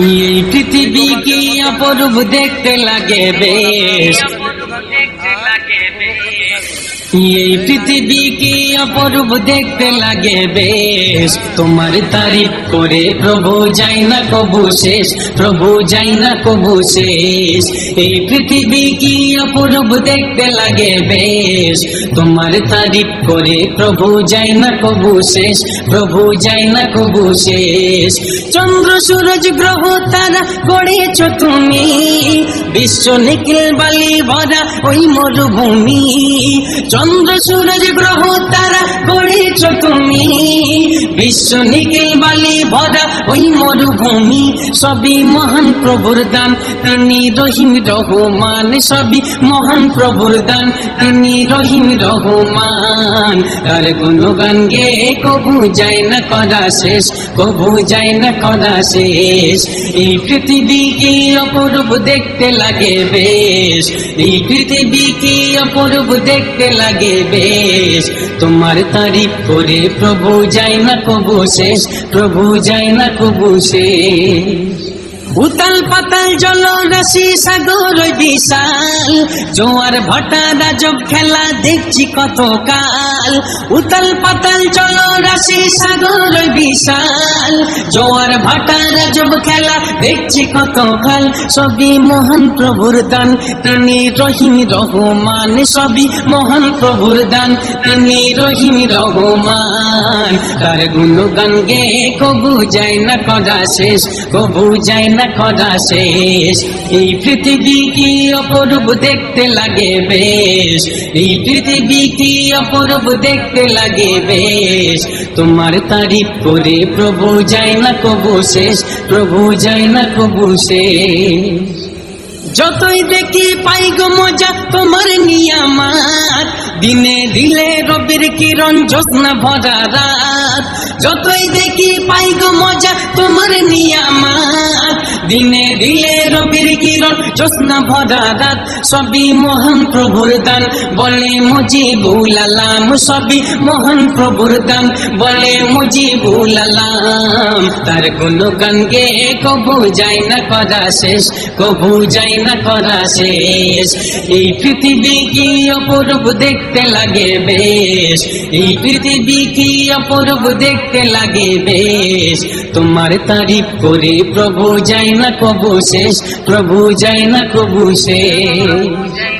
এই পৃথিবী কি অপরূপ দেখতে লাগে বেশ। এই পৃথিবী কি অপরূপ দেখতে লাগে বেশ তোমার তারিফ করে প্রভু যাই না কবু শেষ প্রভু যাই না কবু শেষ এই পৃথিবী কি অপরূপ দেখতে লাগে বেশ তোমার তারিফ করে প্রভু যাই না কবু শেষ প্রভু যাই না কবু শেষ চন্দ্র সূরজ গ্রহ তারা গড়েছ তুমি বিশ্ব নিখিল বালি ভরা ওই মরুভূমি। চন্দ্র, সূরজ, গ্রহ, তারা গড়েছ তুমি। বিশ্ব নিখিল বালি ভরা ওই মরুভূমি। সবই মহান প্রভুর দান তিনি রহিম রহমান। সবই মহান প্রভুর দান তিনি রহিম রহমান। তার গুণগান গে, কবু যায় না করা শেষ, কবু যায় না করা শেষ। এই পৃথিবী কি অপরূপ দেখতে লাগে বেশ। এই পৃথিবী কি অপরূপ দেখতে লাগে বেশ। তোমার তারিফ করে প্রভু যাই না কবু শেষ, প্রভু যাই না কবু শেষ। উতাল পাতাল জল রাশি সাগর বিশাল। জোয়ার ভাটা রাজব খেলা দেখছি কত কাল উতাল পাতাল জল রাশি সাগর বিশাল। জোয়ার ভাটা রাজব খেলা দেখছি কত কাল সবই মহান প্রভুর দান তিনি রহিম রহমান। সবই মহান প্রভুর দান তিনি রহিম রহমান। তার গুণগান গে কবু যায় না করা শেষ, কবু যায় না করা শেষ। এই পৃথিবী কি অপরূপ দেখতে লাগে বেশ? এই পৃথিবী কি অপরূপ দেখতে লাগে বেশ? তোমার তারিফ করে প্রভু যায় না কবু শেষ, প্রভু যায় না কবু শেষ। যতই দেখি পাই গো মজা তোমার নিয়ামাত। দিনে দিলে রবির কিরণ জ্যোৎস্না ভরা রাত। যতই দেখি পাই গো মজা তোমার নিয়ামাত দিনে দিলে রবির কিরণ, জ্যোৎস্না ভরা রাত সবই মহান প্রভুর দান। বলে মুজিবুল আলাম, সবই মহান প্রভুর দান। বলে মুজিবুল আলাম, তার কবু না করা শেষ, কবু না করা শেষ। এই পৃথিবী কি অপরূপ দেখতে লাগে বেশ? এই পৃথিবী কি অপরূপ দেখতে লাগে বেশ? তোমার তারিফ করে প্রভু যায় না কবু শেষ, প্রভু যায় না কবু শেষ